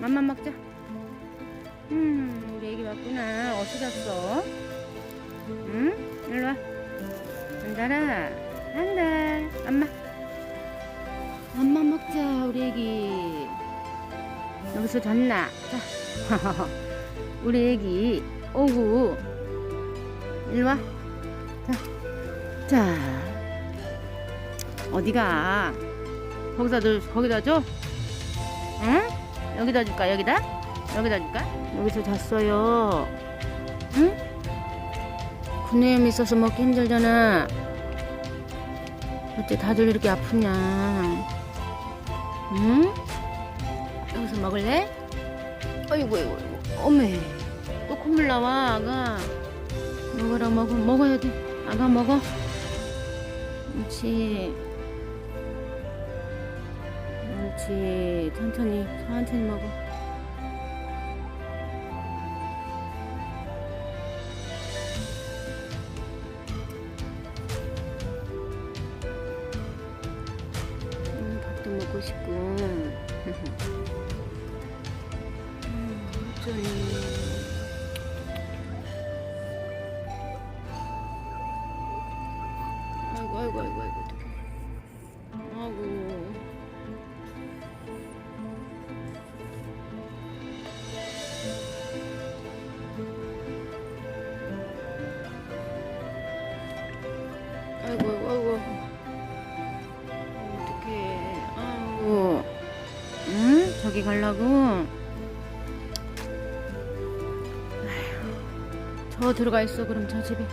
맘만 먹자. 음, 우리 애기 왔구나. 어디 갔어? 응? 일로 와. 한달아, 한달. 엄마. 엄마 먹자, 우리 애기. 여기서 잤나? 자. 우리 애기. 오구. 일로 와. 자. 자. 어디가? 거기다 들 거기다 줘? 응? 여기다 줄까? 여기다? 여기다 줄까? 여기서 잤어요. 응? 구내염 있어서 먹기 힘들잖아. 어째 다들 이렇게 아프냐? 응? 여기서 먹을래? 아이고, 아이고, 아이고. 어메. 또 콧물 나와, 아가. 먹어라, 먹어. 먹어야 돼. 아가 먹어. 그렇지. 그렇지. 천천히, 천천히 먹어. 음, 밥도 먹고 싶고. 음, 어쩌니. 가려고? 저 들어가 있어, 그럼 저 집에.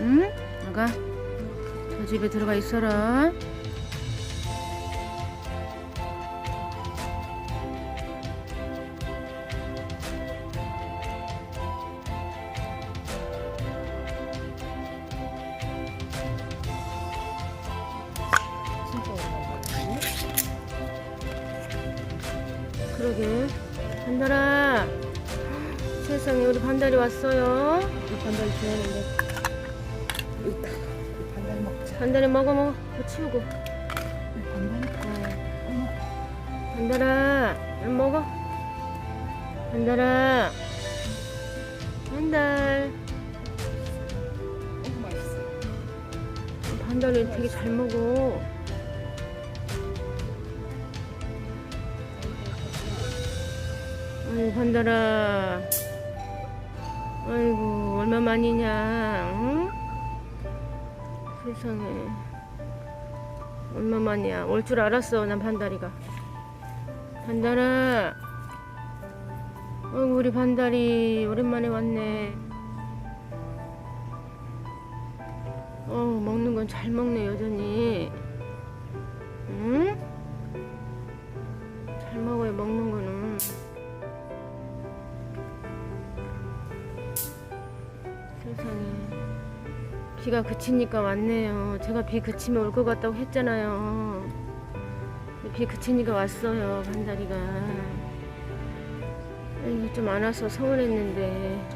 응? 아가. 저 집에 들어가 있어라. 그러게. 반달아. 세상에 우리 반달이 왔어요. 이 반달 좋아하는데 이 반달 먹자 반달이 먹어 먹어. 그거 치우고. 이 반달 거 어머 반달아, 안 먹어? 반달아. 반달. 반달이 되게 잘 먹어. 아이고, 반달아. 아이고, 얼마만이냐, 응? 세상에. 얼마만이야. 올 줄 알았어, 난 반달이가. 반달아. 아이고, 우리 반달이 오랜만에 왔네. 어, 먹는 건 잘 먹네, 여전히. 응? 잘 먹어요, 먹는 거 비가 그치니까 왔네요. 제가 비 그치면 올 것 같다고 했잖아요. 비 그치니까 왔어요, 반다리가. 이거 좀 안 와서 서운했는데,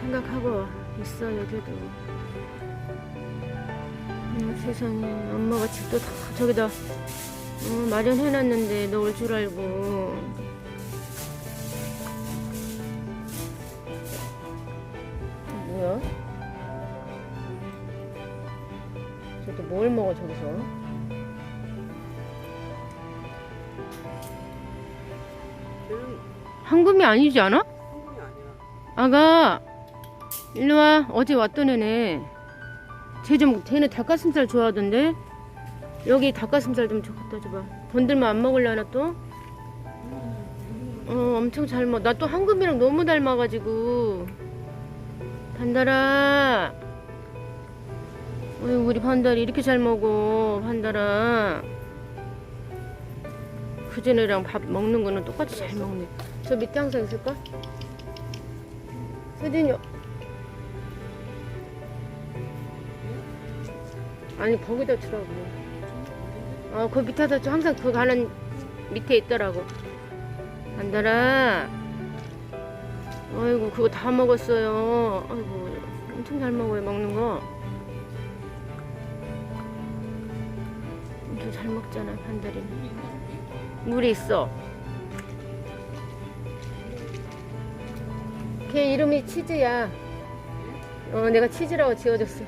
생각하고 있어요, 그래도. 음, 세상에 엄마가 집도 다 저기다 어, 마련해놨는데 너 올 줄 알고 뭘 먹어 저기서? 황금이 아니지 않아? 아가 일로 와 어제 왔던 애네 쟤좀 쟤는 닭가슴살 좋아하던데 여기 닭가슴살 좀 줘- 갖다 줘봐 번들면 안 먹으려나 또? 어 엄청 잘 먹어 나 또 황금이랑 너무 닮아가지고 반달아 어이 우리 반달이 이렇게 잘 먹어 반달아 그전에랑 밥 먹는 거는 똑같이 잘 먹네 저 밑에 항상 있을까? 세진이 아니 거기다 주라고 어, 그 밑에서 저 항상 그 가는 밑에 있더라고. 안달아. 아이고, 그거 다 먹었어요. 아이고, 엄청 잘 먹어요, 먹는 거. 잘 먹잖아 판다리 물이 있어. 걔 이름이 치즈야. 어 내가 치즈라고 지어줬어.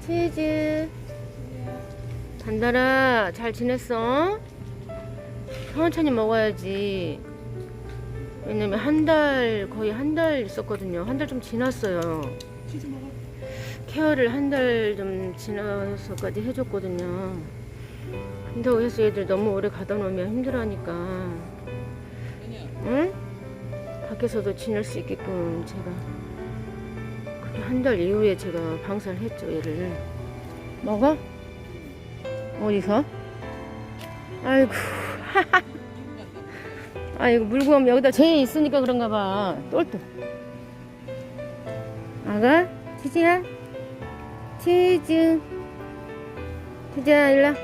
치즈. 단달아 잘 지냈어? 천천히 먹어야지. 왜냐면 한 달 거의 한 달 있었거든요. 한 달 좀 지났어요. 케어를 한 달 좀 지나서까지 해줬거든요. 근데 해서 애들 너무 오래 가다 놓으면 힘들어하니까. 응? 밖에서도 지낼 수 있게끔 제가 그렇게 한 달 이후에 제가 방사를 했죠 얘를 먹어? 어디서? 아이고 아이고 물고 오면 여기다 쟤 있으니까 그런가 봐 똘똘 아가? 치즈야? 치즈 치즈야 일로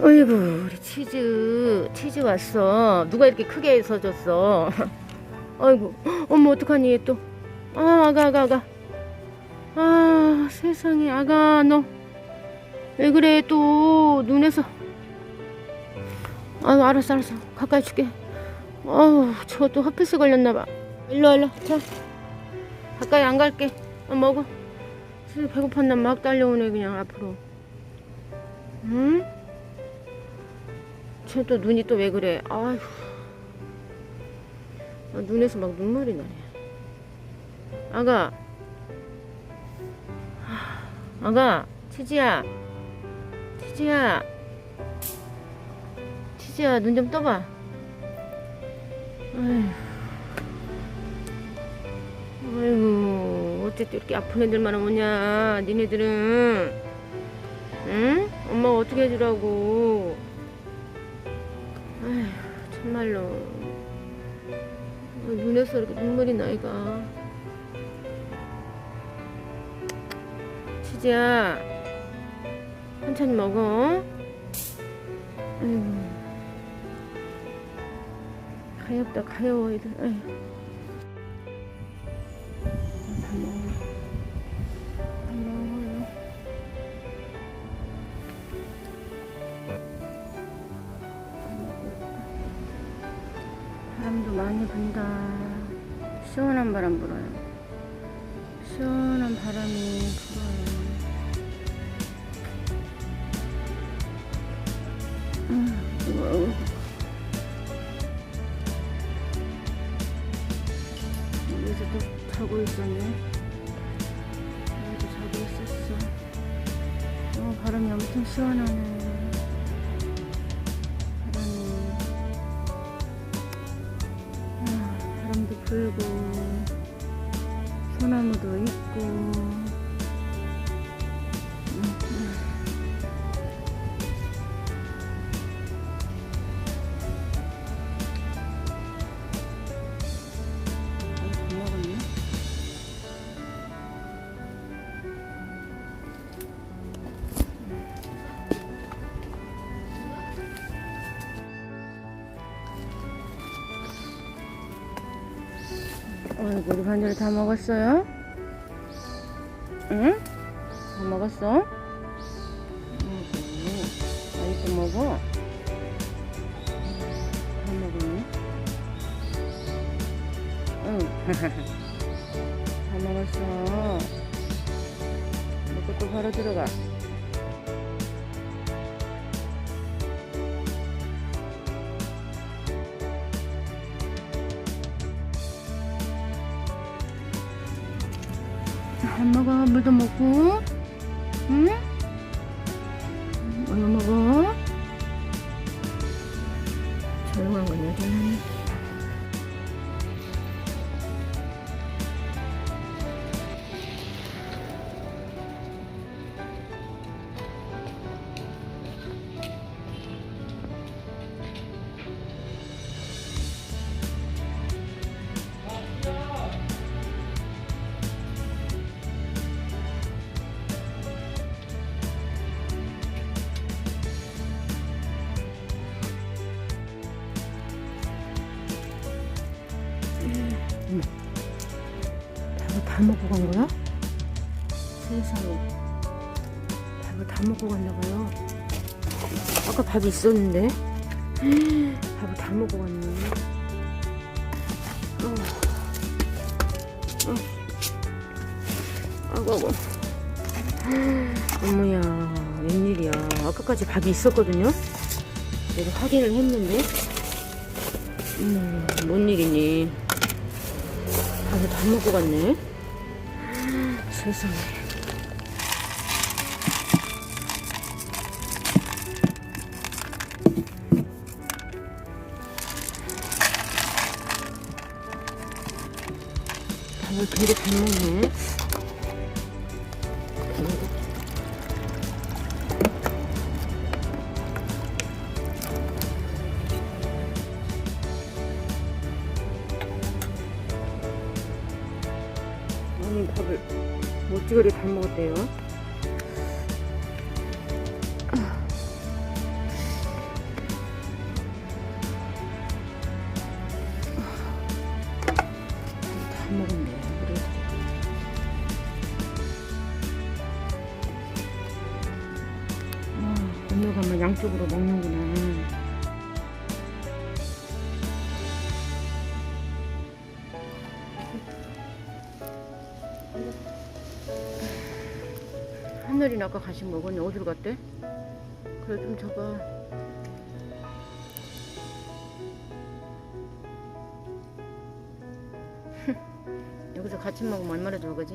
어이구 우리 치즈 치즈 왔어. 누가 이렇게 크게 해서 줬어? 아이고. 어머 어떡하니 얘 또? 아 아가 아가 아가. 아 세상에 아가 너. 왜 그래 또? 눈에서. 아유 알았어 알았어. 가까이 줄게. 어우 저또 핫피스 걸렸나봐. 일로 와, 일로 자. 가까이 안 갈게. 어, 먹어. 배고팠나 막 달려오네 그냥 앞으로. 응? 쟤또 눈이 또 왜 그래? 아휴. 아, 눈에서 막 눈물이 나네. 아가. 하, 아가 치지야. 치지야. 치지야 눈 좀 떠봐. 아휴. 아이고 어째 또 이렇게 아픈 애들만 오냐 니네들은. 응? 엄마가 어떻게 해주라고 아휴 정말로. 아, 눈에서 이렇게 눈물이 나 이가. 치즈야 천천히 먹어. 아이고 가엾다 가여워 애들. 아휴. 바람도 많이 분다. 시원한 바람 불어요. 시원한 바람이 불어요. 음, 뜨거워. 여기서 또 자고 있었네. 여기도 자고 있었어. 어, 바람이 엄청 시원하네. 우리 반절 다 먹었어요? 응? 다 먹었어? 아직도 먹어? 다 먹었네? 응 다 먹었어 먹고 또 바로 들어가 밥 먹어 물도 먹고 응? 얼마 먹어? 다 먹고 간 거야? 세상에 밥을 다 먹고 갔나 봐요 아까 밥이 있었는데 밥을 다 먹고 갔네 어. 어. 아이고, 아이고. 어머야, 웬일이야. 아까까지 밥이 있었거든요? 내가 확인을 했는데. 음, 뭔 일이니? 밥을 다 먹고 갔네? 세상에. 밥을 되게 잘 먹네. 먹었대요. 다 먹었네. 그래도. 아, 막 양쪽으로 먹는구나. 하늘이 아까 간식 먹었니? 어디로 갔대? 그래 좀 줘봐. 여기서 같이 먹으면 얼마나 좋아, 그지?